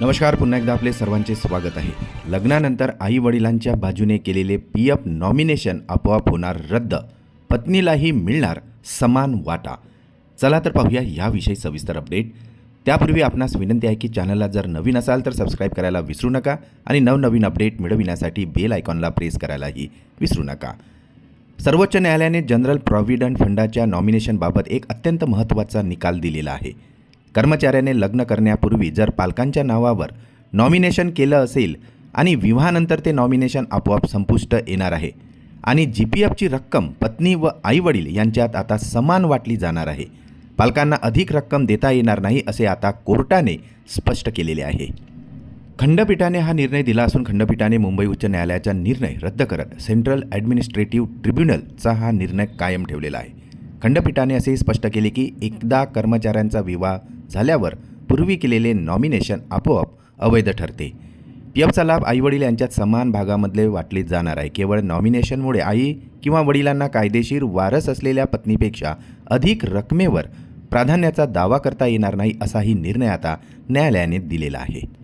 नमस्कार पुन्हा एकदा आपले सर्वांचे स्वागत आहे. लग्नानंतर आई वडिलांच्या बाजूने केलेले पी एफ नॉमिनेशन आपोआप होणार रद्द. पत्नीलाही मिळणार समान वाटा. चला तर पाहूया याविषयी सविस्तर अपडेट त्यापूर्वी आपणास विनंती आहे की चॅनलला जर नवीन असाल तर सबस्क्राईब करायला विसरू नका आणि नवनवीन अपडेट मिळविण्यासाठी बेल आयकॉनला प्रेस करायलाही विसरू नका. सर्वोच्च न्यायालयाने जनरल प्रॉव्हिडंट फंडाच्या नॉमिनेशनबाबत एक अत्यंत महत्त्वाचा निकाल दिलेला आहे. कर्मचाऱ्याने लग्न करण्यापूर्वी जर पालकांच्या नावावर नॉमिनेशन केलं असेल आणि विवाहानंतर ते नॉमिनेशन आपोआप संपुष्ट येणार आहे आणि जी पी एफची रक्कम पत्नी व आईवडील यांच्यात आता समान वाटली जाणार आहे. पालकांना अधिक रक्कम देता येणार नाही असे आता कोर्टाने स्पष्ट केलेले आहे. खंडपीठाने हा निर्णय दिला असून खंडपीठाने मुंबई उच्च न्यायालयाचा निर्णय रद्द करत सेंट्रल ॲडमिनिस्ट्रेटिव्ह ट्रिब्युनलचा हा निर्णय कायम ठेवलेला आहे. खंडपीठाने असेही स्पष्ट केले की एकदा कर्मचाऱ्यांचा विवाह झाल्यावर पूर्वी केलेले नॉमिनेशन आपोआप अवैध ठरते. पी एफचा लाभ आईवडील यांच्यात समान भागामधले वाटले जाणार आहे. केवळ नॉमिनेशनमुळे आई किंवा वडिलांना कायदेशीर वारस असलेल्या पत्नीपेक्षा अधिक रकमेवर प्राधान्याचा दावा करता येणार नाही असाही निर्णय आता न्यायालयाने दिलेला आहे.